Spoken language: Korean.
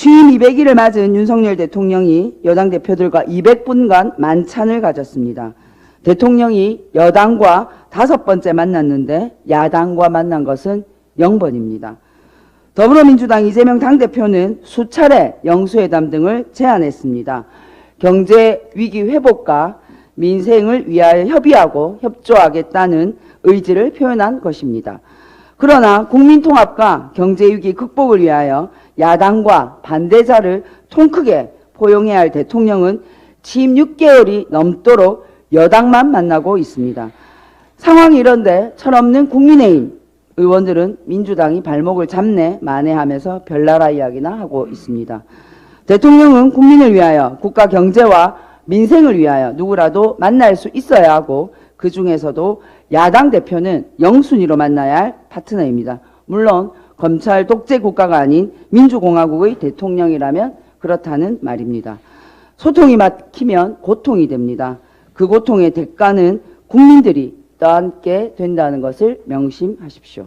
취임 200일을 맞은 윤석열 대통령이 여당 대표들과 200분간 만찬을 가졌습니다. 대통령이 여당과 다섯 번째 만났는데 야당과 만난 것은 0번입니다. 더불어민주당 이재명 당대표는 수차례 영수회담 등을 제안했습니다. 경제 위기 회복과 민생을 위하여 협의하고 협조하겠다는 의지를 표현한 것입니다. 그러나 국민 통합과 경제 위기 극복을 위하여 야당과 반대자를 통 크게 포용해야 할 대통령은 취임 6개월이 넘도록 여당만 만나고 있습니다. 상황이 이런데 철없는 국민의힘 의원들은 민주당이 발목을 잡네 만회하면서 별나라 이야기나 하고 있습니다. 대통령은 국민을 위하여 국가 경제와 민생을 위하여 누구라도 만날 수 있어야 하고 그 중에서도 야당 대표는 영순위로 만나야 할 파트너입니다. 물론 검찰 독재 국가가 아닌 민주공화국의 대통령이라면 그렇다는 말입니다. 소통이 막히면 고통이 됩니다. 그 고통의 대가는 국민들이 떠안게 된다는 것을 명심하십시오.